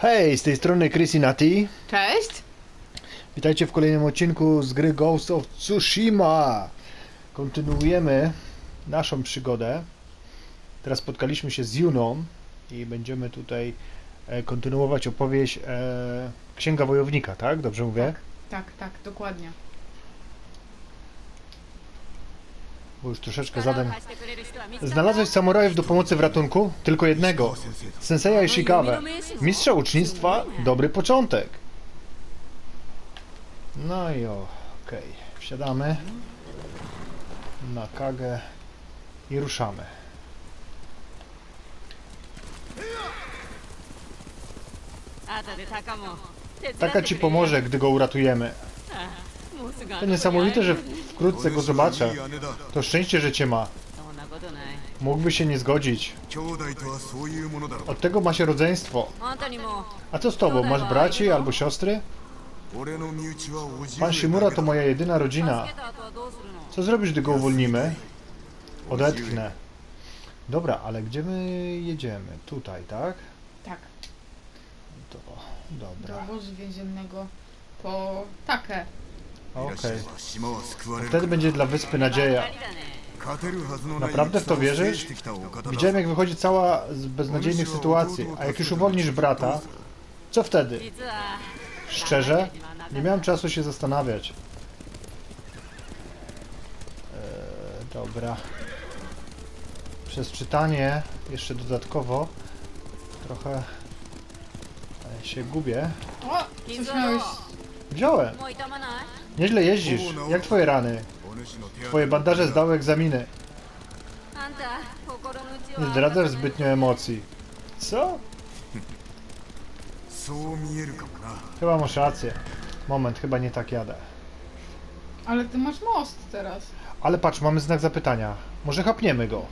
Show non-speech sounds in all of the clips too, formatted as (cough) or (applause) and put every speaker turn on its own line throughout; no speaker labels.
Hej, z tej strony Chris i Nati.
Cześć!
Witajcie w kolejnym odcinku z gry Ghost of Tsushima. Kontynuujemy naszą przygodę. Teraz spotkaliśmy się z Juną i będziemy tutaj e, kontynuować opowieść e, Księga Wojownika, tak? Dobrze mówię?
Tak, tak, dokładnie.
Bo już troszeczkę zadem. Znalazłeś samurajów do pomocy w ratunku? Tylko jednego. Senseja Ishikawa. Mistrza ucznictwa? Dobry początek. No i okej. Wsiadamy na kagę i ruszamy. Taka ci pomoże, gdy go uratujemy. To niesamowite, że wkrótce go zobaczę. To szczęście, że cię ma. Mógłby się nie zgodzić. Od tego ma się rodzeństwo. A co z tobą? Masz braci albo siostry? Pan Shimura to moja jedyna rodzina. Co zrobisz, gdy go uwolnimy? Odetchnę. Dobra, ale gdzie my jedziemy? Tutaj, tak?
Tak.
To, dobra.
Do wozu więziennego po takę.
Okej. Wtedy będzie dla wyspy nadzieja. Naprawdę w to wierzysz? Widziałem jak wychodzi cała z beznadziejnych sytuacji, a jak już uwolnisz brata, co wtedy? Szczerze? Nie miałem czasu się zastanawiać. Eee, dobra. Przez czytanie, jeszcze dodatkowo, trochę e, się gubię.
O, coś miałeś.
Wziąłem. Nieźle jeździsz. Jak twoje rany? Twoje bandaże zdały egzaminy. Nie zdradzasz zbytnio emocji. Co? Chyba masz rację. Moment, chyba nie tak jadę.
Ale ty masz most teraz.
Ale patrz, mamy znak zapytania. Może chapniemy go.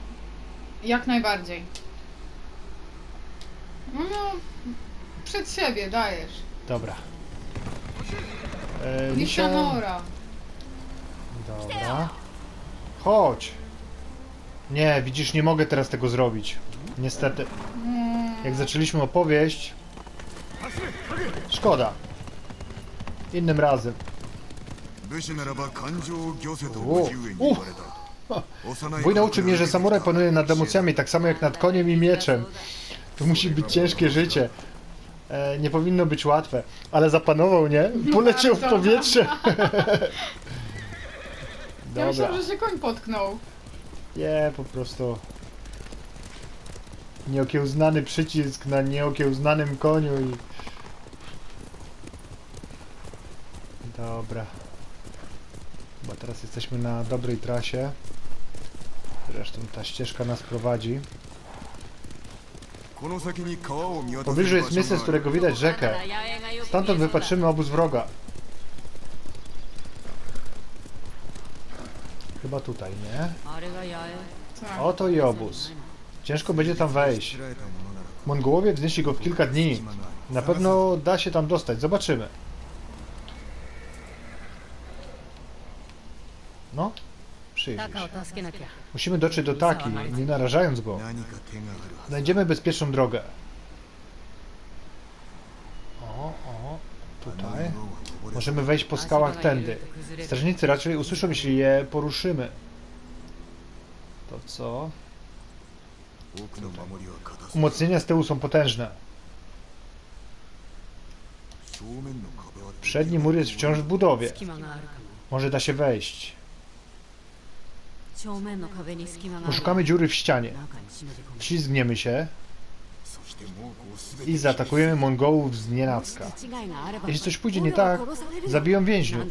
Jak najbardziej. No, no przed siebie dajesz.
Dobra. E,
Lisia
Lisia...
Nora.
Dobra. Chodź. Nie, widzisz, nie mogę teraz tego zrobić. Niestety.
Mm,
Jak zaczęliśmy opowieść... Szkoda. Innym razem.
武士ならば感情を御せと
お
叔父上に言われた幼い
Wuj nauczył mnie, że
頃から
samuraj panuje nad emocjami tak samo jak nad koniem i mieczem. To musi być ciężkie życie. E, nie powinno być łatwe. Ale zapanował, nie? Poleciał w powietrze. (laughs)
ja
Dobra.
myślałam, że się koń potknął.
Nie, po prostu. Nieokiełznany przycisk na nieokiełznanym koniu i... Dobra. Bo teraz jesteśmy na dobrej trasie. Zresztą ta ścieżka nas prowadzi. Pobliżu jest miejsce, z którego widać rzekę. Stamtąd wypatrzymy obóz wroga. Chyba tutaj, nie? Oto i obóz. Ciężko będzie tam wejść. Mongołowie wznieśli go w kilka dni. Na pewno da się tam dostać. Zobaczymy. No,
przyjrzeć.
Musimy dotrzeć do Taki, nie narażając go. Znajdziemy bezpieczną drogę. O, o, tutaj. Możemy wejść po skałach tędy. Strażnicy raczej usłyszą, jeśli je poruszymy. To co? Umocnienia z tyłu są potężne. Przedni mur jest wciąż w budowie. Może da się wejść. Poszukamy dziury w ścianie. Wślizgniemy się i zaatakujemy Mongołów z nienacka. Jeśli coś pójdzie nie tak, zabiją więźniów.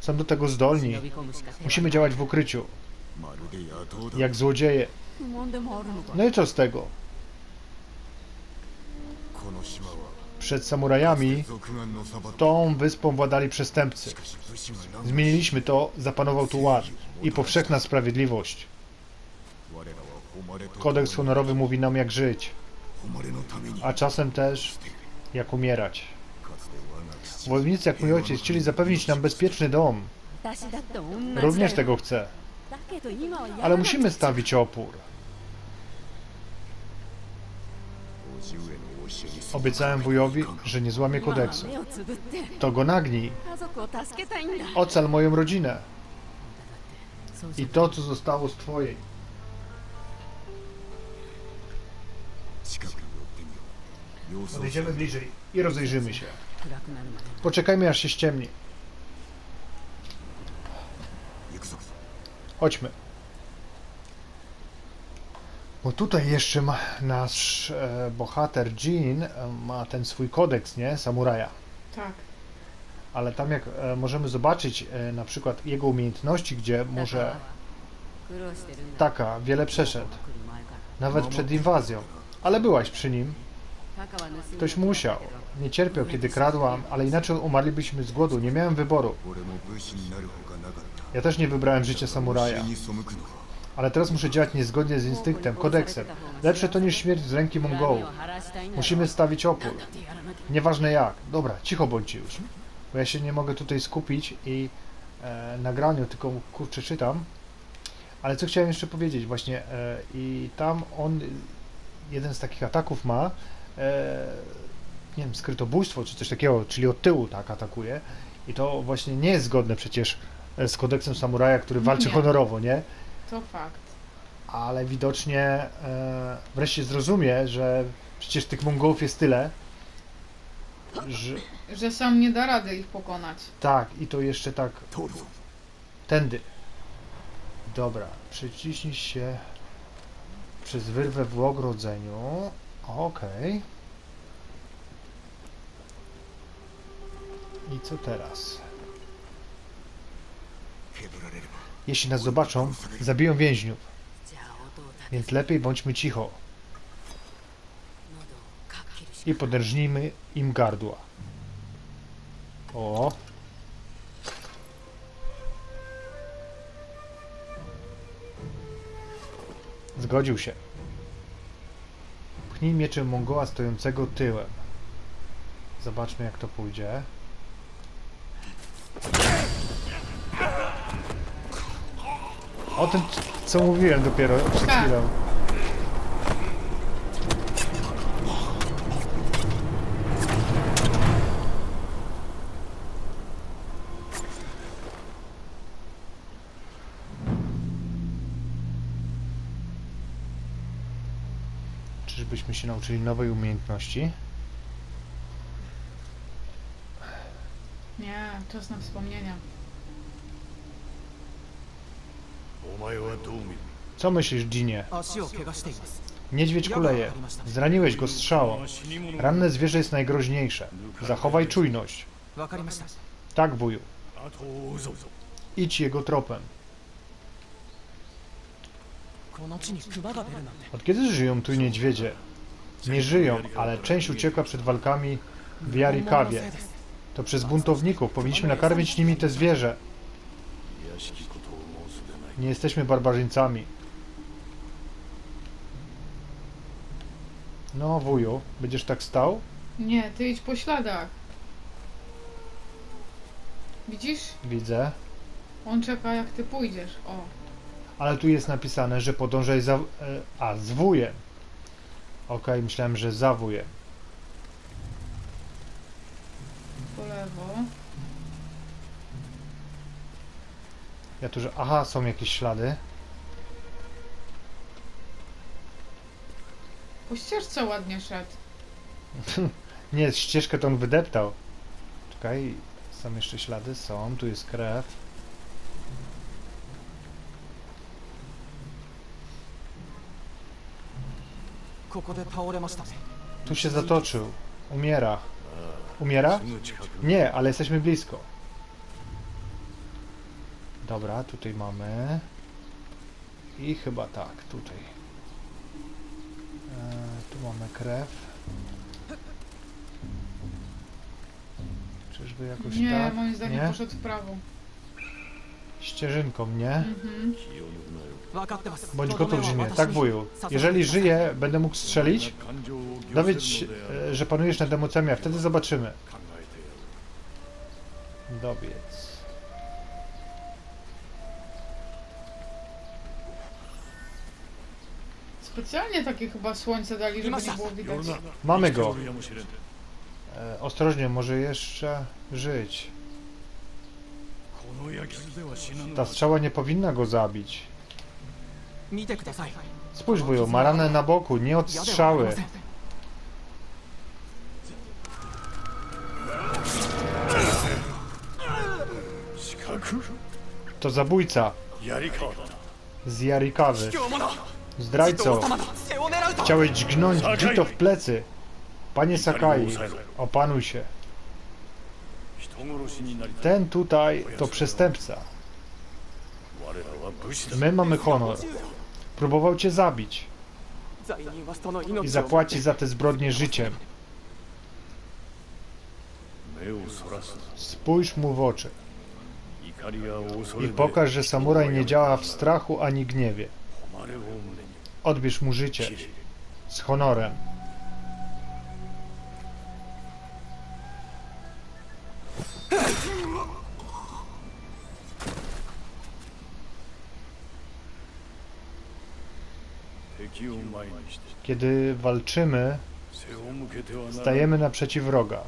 Są do tego zdolni. Musimy działać w ukryciu. Jak złodzieje. No i co z tego? przed samurajami, tą wyspą władali przestępcy. Zmieniliśmy to, zapanował tu ład i powszechna sprawiedliwość. Kodeks honorowy mówi nam jak żyć, a czasem też jak umierać. Wojownicy jak mój ojciec chcieli zapewnić nam bezpieczny dom. Również tego chcę. Ale musimy stawić opór. Obiecałem wujowi, że nie
złamie
kodeksu. To go nagnij. Ocal moją rodzinę. I to, co zostało z twojej. Podejdziemy bliżej i rozejrzymy się. Poczekajmy, aż się ściemni. Chodźmy. Bo tutaj jeszcze ma, nasz e, bohater Jean e, ma ten swój kodeks, nie? Samuraja.
Tak.
Ale tam jak e, możemy zobaczyć e, na przykład jego umiejętności, gdzie może taka wiele przeszedł. Nawet przed inwazją. Ale byłaś przy nim. Ktoś musiał. Nie cierpiał, kiedy kradłam, ale inaczej umarlibyśmy z głodu. Nie miałem wyboru. Ja też nie wybrałem życia samuraja. Ale teraz muszę działać niezgodnie z instynktem, kodeksem. Lepsze to niż śmierć z ręki Mongołów. Musimy stawić opór. Nieważne jak. Dobra, cicho bądźcie już. Bo ja się nie mogę tutaj skupić i e, nagraniu, tylko kurczę czytam. Ale co chciałem jeszcze powiedzieć właśnie e, i tam on jeden z takich ataków ma e, nie wiem, skrytobójstwo czy coś takiego, czyli od tyłu tak atakuje i to właśnie nie jest zgodne przecież e, z kodeksem samuraja, który walczy honorowo, nie?
To fakt.
Ale widocznie e, wreszcie zrozumie, że przecież tych Mongołów jest tyle, że
Że sam nie da rady ich pokonać.
tak, i to jeszcze tak Tędy. Dobra, przyciśnij się przez wyrwę w ogrodzeniu. Okej. I co teraz? Jeśli nas zobaczą, zabiją więźniów. Więc lepiej bądźmy cicho. I poderżnijmy im gardła. O. Zgodził się. Pchnij mieczem Mongoła stojącego tyłem. Zobaczmy jak to pójdzie. O tym, co mówiłem dopiero przed
Tak.
chwilą. Czyżbyśmy się nauczyli nowej umiejętności?
Nie, czas na wspomnienia.
Co myślisz, Ginie? Niedźwiedź kuleje. Zraniłeś go strzałą. Ranne zwierzę jest najgroźniejsze. Zachowaj czujność. Tak, wuju. Idź jego tropem. Od kiedy żyją tu niedźwiedzie? Nie żyją, ale część ucieka przed walkami w Jarikawie. To przez buntowników powinniśmy nakarmić nimi te zwierzę. Nie jesteśmy barbarzyńcami. No, wuju, będziesz tak stał?
Nie, ty idź po śladach. Widzisz?
Widzę.
On czeka jak ty pójdziesz. O,
Ale tu jest napisane, że podążaj za... e, A, z wujem. Okej, myślałem, że za wujem.
po lewo.
Ja tu, że... Aha, są jakieś ślady.
Po ścieżce ładnie szedł. (laughs)
Nie, ścieżkę to on wydeptał. Czekaj, są jeszcze ślady? Są, tu jest krew. Tu się zatoczył. Umiera. Umiera? Nie, ale jesteśmy blisko. Dobra, tutaj mamy. I chyba tak, tutaj. E, tu mamy krew. Czyżby jakoś
Nie,
tak?
moim zdaniem
nie?
poszedł w prawo.
Ścieżynką, nie?
Mhm.
Bądź gotów,
Rzymie.
Tak, wuju. Jeżeli żyje, będę mógł strzelić. Dowiedz e, że panujesz nad emocjami, a wtedy zobaczymy. Dowiedz.
Specjalnie takie chyba słońce dali, żeby nie było widać.
Mamy go. E, ostrożnie, może jeszcze żyć. Ta strzała nie powinna go zabić. Spójrz, wuju, ma ranę na boku, nie od strzały. To zabójca. Z Jarikawy. Zdrajco! Chciałeś dźgnąć Gito w plecy! Panie Sakai, opanuj się. Ten tutaj to przestępca. My mamy honor. Próbował cię zabić. I zapłaci za te zbrodnie życiem. Spójrz mu w oczy. I pokaż, że samuraj nie działa w strachu ani gniewie. Odbierz mu życie. Z honorem. Kiedy walczymy, stajemy naprzeciw wroga.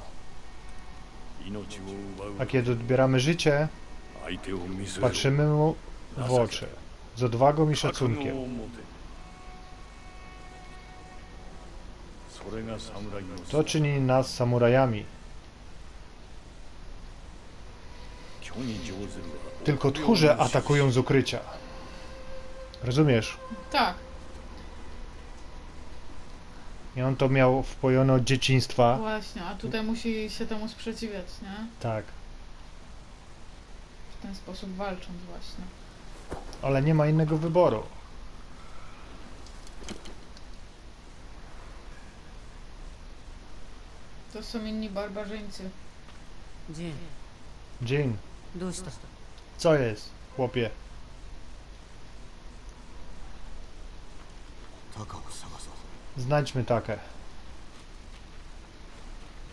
A kiedy odbieramy życie, patrzymy mu w oczy z odwagą i szacunkiem. To czyni nas samurajami. Tylko tchórze atakują z ukrycia. Rozumiesz?
Tak.
I on to miał wpojone od dzieciństwa.
Właśnie, a tutaj musi się temu sprzeciwiać, nie?
Tak.
W ten sposób walcząc właśnie.
Ale nie ma innego wyboru.
To są inni barbarzyńcy.
ジェーン
Jin,
どうした
co jest, chłopie?
鷹を探そう
Znajdźmy takę.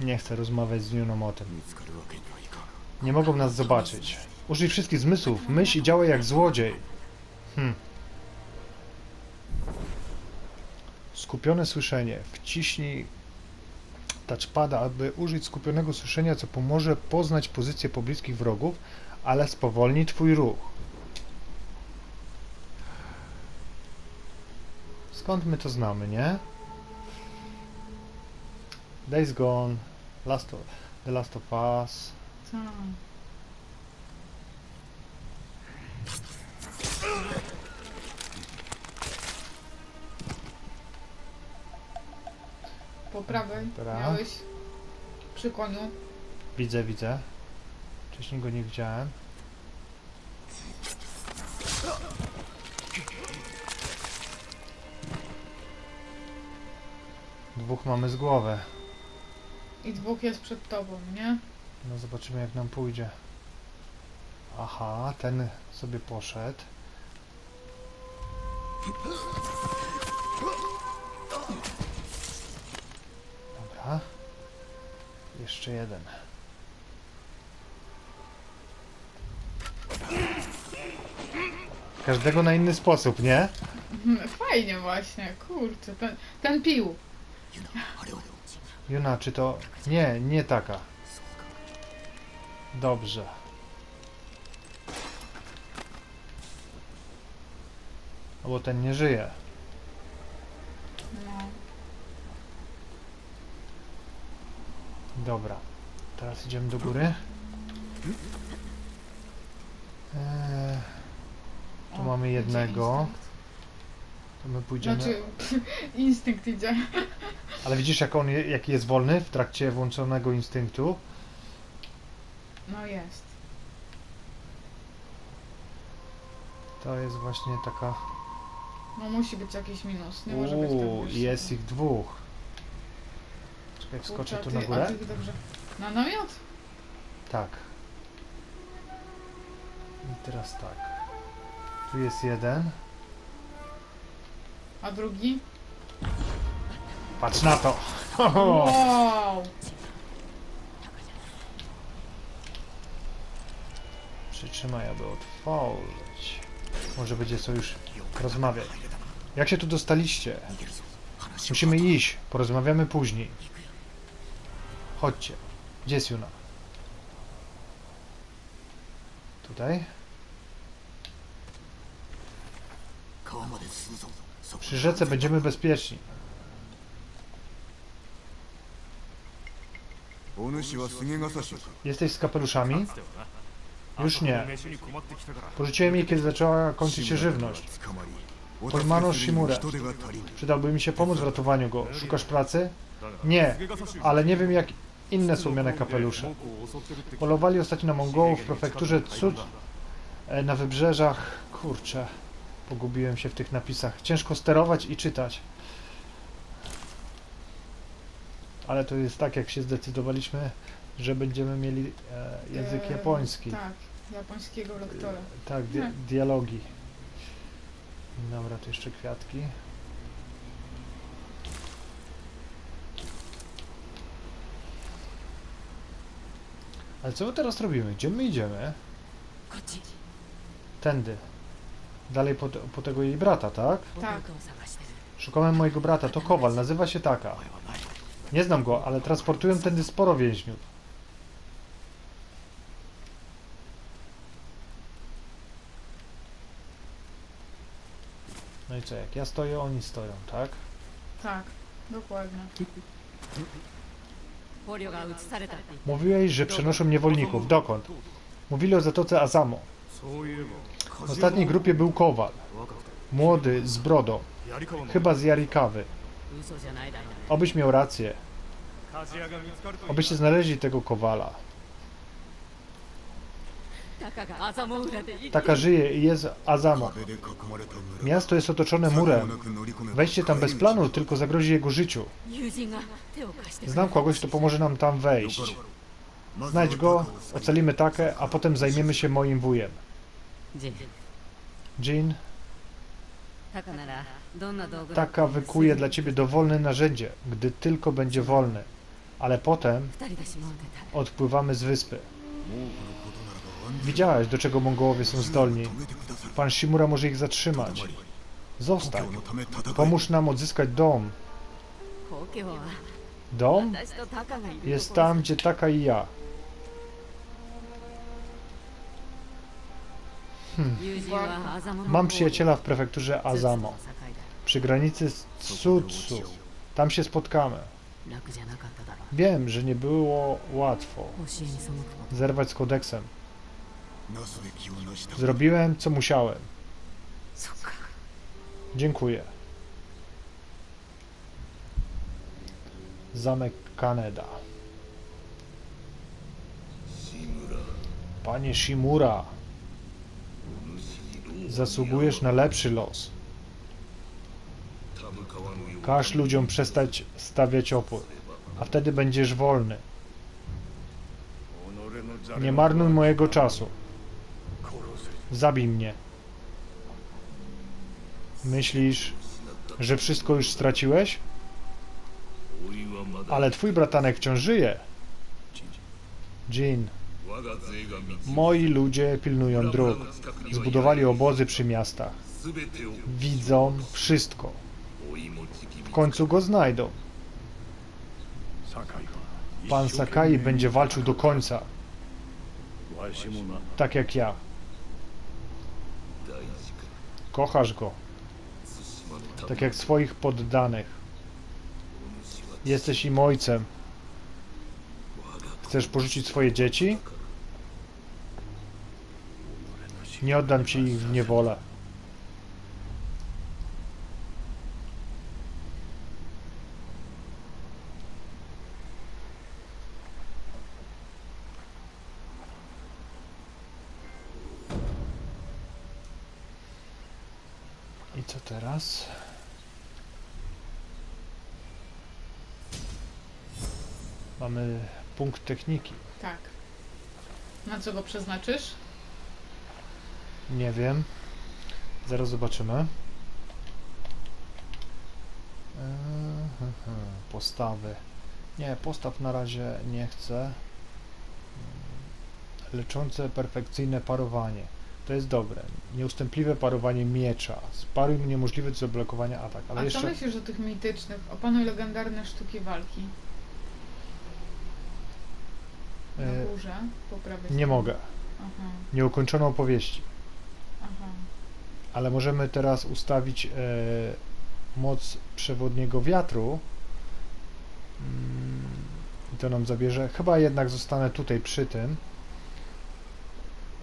Nie chcę rozmawiać z Juną o tym.
見つかるわけにはいかん
Nie mogą nas zobaczyć. Użyj wszystkich zmysłów. Myśl i działaj jak złodziej. Hm. Skupione słyszenie. Wciśnij touchpada, aby użyć skupionego słyszenia, co pomoże poznać pozycję pobliskich wrogów, ale spowolni twój ruch. Skąd my to znamy, nie? Days Gone, Last of, The Last of Us.
Tak. Po prawej
Dobra.
miałeś przy koniu.
Widzę, widzę. Wcześniej go nie widziałem. Dwóch mamy z głowy.
I dwóch jest przed tobą, nie?
No zobaczymy jak nam pójdzie. Aha, ten sobie poszedł. Jeszcze jeden. Każdego na inny sposób, nie?
Fajnie właśnie, kurczę, ten, ten pił.
Juna, czy to... Nie, nie taka. Dobrze. Bo ten nie żyje. Dobra. Teraz idziemy do góry. Eee, tu mamy jednego. To my pójdziemy.
Znaczy, (laughs) instynkt idzie.
Ale widzisz jak on je, jaki jest wolny w trakcie włączonego instynktu?
No jest.
To jest właśnie taka.
No musi być jakiś minus, nie może być tak
Uuu, jest ich dwóch. Jak
skoczę
tu na górę?
Na namiot?
Tak. I teraz tak. Tu jest jeden.
A drugi?
Patrz na to!
Wow!
Przytrzymaj, aby otworzyć. Może będzie co już rozmawiać. Jak się tu dostaliście? Musimy iść, porozmawiamy później. Chodźcie. Gdzie jest Juna? Tutaj. Przy rzece będziemy bezpieczni. Jesteś z kapeluszami? Już nie. Porzuciłem jej, kiedy zaczęła kończyć się żywność. Pojmano Shimurę. Przydałby mi się pomóc w ratowaniu go. Szukasz pracy? Nie, ale nie wiem jak inne słomiane kapelusze. Polowali ostatnio na Mongołów w prefekturze Cud e, na wybrzeżach. Kurczę, pogubiłem się w tych napisach. Ciężko sterować i czytać. Ale to jest tak, jak się zdecydowaliśmy, że będziemy mieli e, język
E,
japoński.
Tak, japońskiego lektora.
Tak, di
Hmm.
dialogi. Dobra, tu jeszcze kwiatki. Ale co my teraz robimy? Gdzie my idziemy? Tędy. Dalej po, po tego jej brata, tak?
Tak.
Szukałem mojego brata, to Kowal, nazywa się taka. Nie znam go, ale transportują tędy sporo więźniów. No i co, jak ja stoję, oni stoją, tak?
Tak, dokładnie.
Mówiłeś, że tak. przenoszą niewolników. Dokąd? Mówili o zatoce Azamo. W ostatniej grupie był Kowal. Młody, z brodą. Chyba z Jarikawy. Obyś miał rację. Obyście znaleźli tego Kowala. Taka żyje i jest
Azama.
Miasto jest otoczone murem. Wejście tam bez planu tylko zagrozi jego życiu. Znam kogoś, kto pomoże nam tam wejść. Znajdź go, ocalimy Takę, a potem zajmiemy się moim wujem.
Jin.
Taka wykuje dla ciebie dowolne narzędzie, gdy tylko będzie wolny. Ale potem odpływamy z wyspy. Widziałeś, do czego Mongołowie są zdolni. Pan Shimura może ich zatrzymać. Zostań. Pomóż nam odzyskać dom. Dom? Jest tam, gdzie Taka i ja.
Hmm.
Mam przyjaciela w prefekturze Azamo. Przy granicy z Tsutsu. Tam się spotkamy. Wiem, że nie było łatwo zerwać z kodeksem. Zrobiłem, co musiałem. Dziękuję. Zamek Kaneda. Panie Shimura, zasługujesz na lepszy los. Każ ludziom przestać stawiać opór, a wtedy będziesz wolny. Nie marnuj mojego czasu. Zabij mnie. Myślisz, że wszystko już straciłeś? Ale twój bratanek wciąż żyje. Jean, moi ludzie pilnują dróg. Zbudowali obozy przy miastach. Widzą wszystko. W końcu go znajdą. Pan Sakai będzie walczył do końca, tak jak ja. Kochasz go, tak jak swoich poddanych. Jesteś im ojcem. Chcesz porzucić swoje dzieci? Nie oddam ci ich w niewolę. I Mamy punkt techniki.
Tak. Na co go przeznaczysz?
Nie wiem. Zaraz zobaczymy. Eee, Postawy. Nie, postaw na razie nie chcę. Leczące perfekcyjne parowanie. To jest dobre. Nieustępliwe parowanie miecza. Sparuj niemożliwe do zablokowania atak. Ale
A
jeszcze...
co myślisz o tych mitycznych? Opanuj legendarne sztuki walki. Na
e,
górze, po prawej
nie
stronie.
mogę.
Aha,
Nieukończoną opowieści.
aha.
Ale możemy teraz ustawić e, moc przewodniego wiatru. Mm, I to nam zabierze. Chyba jednak zostanę tutaj przy tym.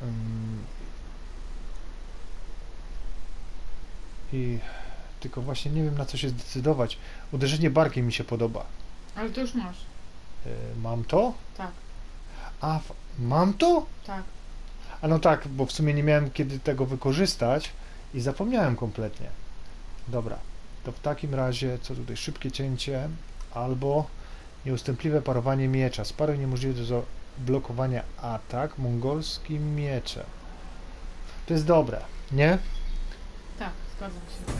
Mm. I tylko właśnie nie wiem na co się zdecydować. Uderzenie barkiem mi się podoba.
Ale to już masz.
E, mam to?
Tak,
A, mam to?
tak.
A no tak, bo w sumie nie miałem kiedy tego wykorzystać i zapomniałem kompletnie. Dobra, to w takim razie, co tutaj, szybkie cięcie albo nieustępliwe parowanie miecza. Sparuj niemożliwe do blokowania atak mongolskim mieczem. To jest dobre, nie?
Tak.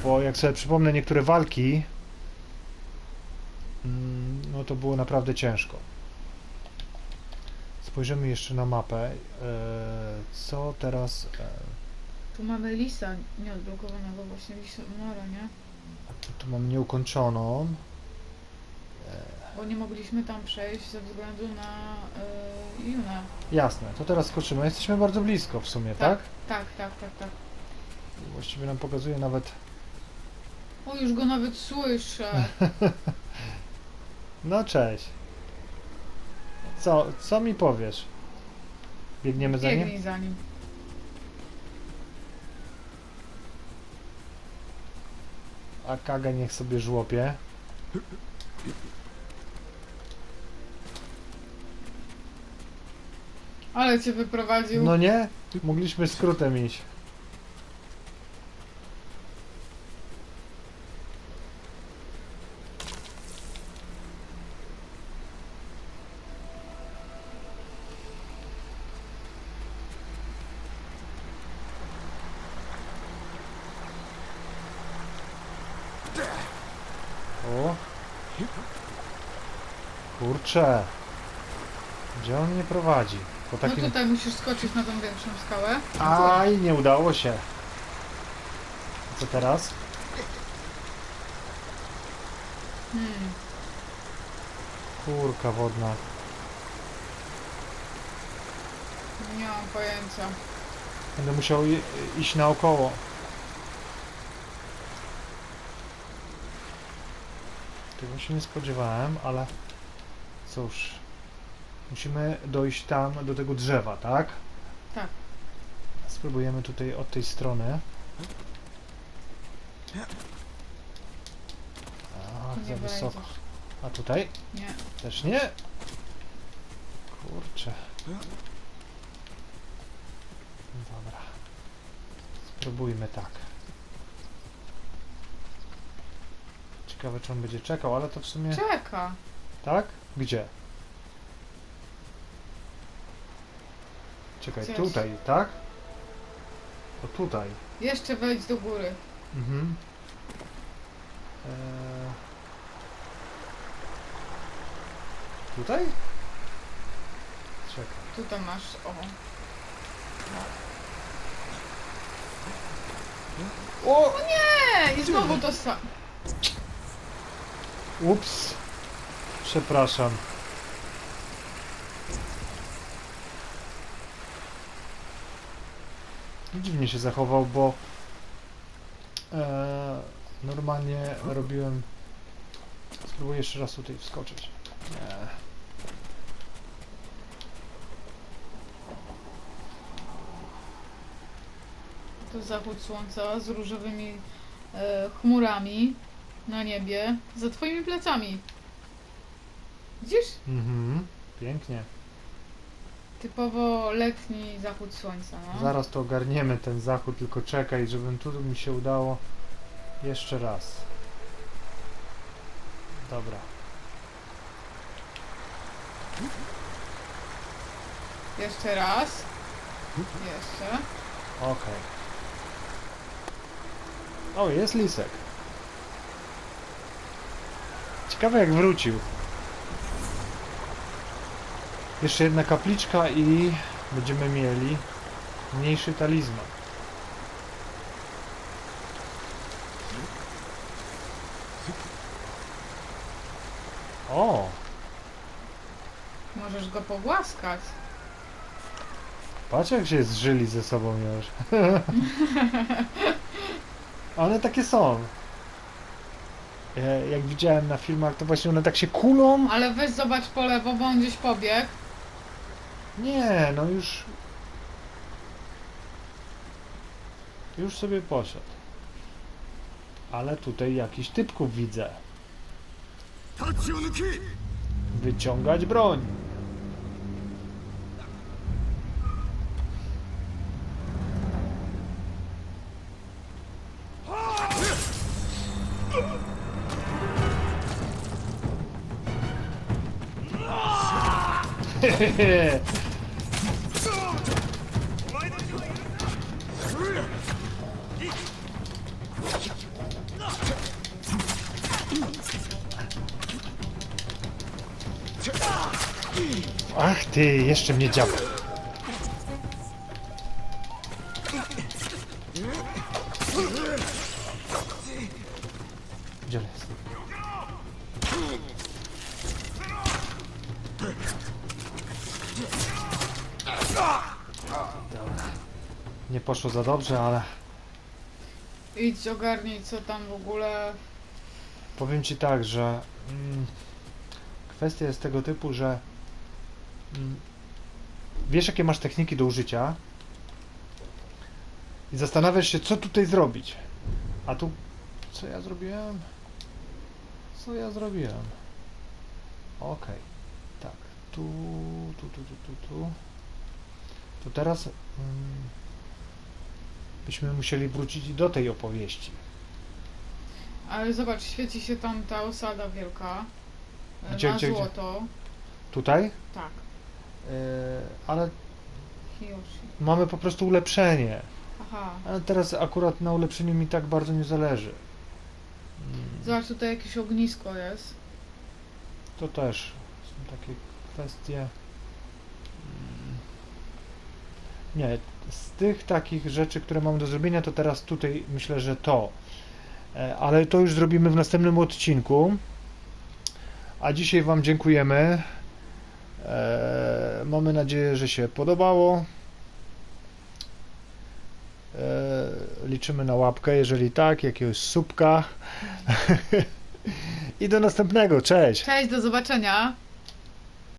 Bo jak sobie przypomnę niektóre walki, mm, no to było naprawdę ciężko. Spojrzymy jeszcze na mapę. E, Co teraz? e,
Tu mamy lisa nieodblokowanego właśnie, Lisonora, nie?
Tu, tu mam nieukończoną.
Bo nie mogliśmy tam przejść ze względu na Junę.
Jasne, to teraz skoczymy. Jesteśmy bardzo blisko w sumie, tak?
Tak, tak, tak, tak.
Właściwie nam pokazuje nawet.
O, już go nawet słyszę. (laughs)
No cześć. Co, co mi powiesz? Biegniemy za nim?
Biegnij za nim.
A Kaga niech sobie żłopie.
Ale cię wyprowadził.
No nie? Mogliśmy skrótem iść. O. Kurczę. Gdzie on mnie prowadzi? Po
No
takim...
tutaj musisz skoczyć na tą większą skałę.
Aj, nie udało się. Co teraz?
Hmm.
Kurka wodna.
Nie mam pojęcia.
Będę musiał i- iść naokoło. Tego się nie spodziewałem, ale cóż. Musimy dojść tam do tego drzewa, tak?
Tak.
Spróbujemy tutaj od tej strony. Ach,
Tu
za wysoko. A tutaj?
Nie.
Też nie? Kurczę. Dobra. Spróbujmy tak. Ciekawe, czy on będzie czekał, ale to w sumie...
Czeka.
Tak? Gdzie? Czekaj,
Gdzieś.
tutaj, tak? O tutaj.
Jeszcze wejdź do góry.
Mhm. Eee... Tutaj? Czekaj.
Tutaj masz, o.
O!
Nie! I znowu to samo.
Ups. Przepraszam. Dziwnie się zachował, bo e, normalnie robiłem. Spróbuję jeszcze raz tutaj wskoczyć. Nie.
To zachód słońca z różowymi e, chmurami na niebie za twoimi plecami. Widzisz?
Mhm. Pięknie.
Typowo letni zachód słońca, no.
Zaraz to ogarniemy ten zachód, tylko czekaj, żebym tu mi się udało jeszcze raz. Dobra.
Jeszcze raz. Jeszcze.
Okej. O, jest lisek. Ciekawe jak wrócił. Jeszcze jedna kapliczka i będziemy mieli mniejszy talizman. O!
Możesz go pogłaskać.
Patrz jak się zżyli ze sobą już. (laughs) one takie są. Jak widziałem na filmach, to właśnie one tak się kulą.
Ale weź zobacz po lewo, bo on gdzieś pobiegł.
Nie, no już... Już sobie poszedł. Ale tutaj jakiś typków widzę. Wyciągać broń. (laughs) ty, jeszcze mnie działa. Gdzie on jest? Dobra. Nie poszło za dobrze, ale
Idź ogarnij co tam w ogóle.
powiem ci tak, że mm, kwestia jest tego typu, że wiesz jakie masz techniki do użycia i zastanawiasz się co tutaj zrobić. A tu co ja zrobiłem? Co ja zrobiłem? Okej. Tak. Tu, tu, tu, tu, tu, tu. To teraz mm, byśmy musieli wrócić do tej opowieści.
Ale zobacz, świeci się tam ta osada wielka. e,
Gdzie,
na
gdzie, gdzie?
złoto.
Tutaj?
Tak.
Yy, ale mamy po prostu ulepszenie.
Aha.
A teraz akurat na ulepszeniu mi tak bardzo nie zależy. Mm,
Zobacz, tutaj jakieś ognisko jest.
To też są takie kwestie. Mm, Nie, z tych takich rzeczy, które mam do zrobienia, to teraz tutaj myślę, że to. E, Ale to już zrobimy w następnym odcinku. A dzisiaj Wam dziękujemy. E, Mamy nadzieję, że się podobało. E, Liczymy na łapkę, jeżeli tak, jakiegoś subka. (laughs) I do następnego. Cześć!
Cześć, do zobaczenia.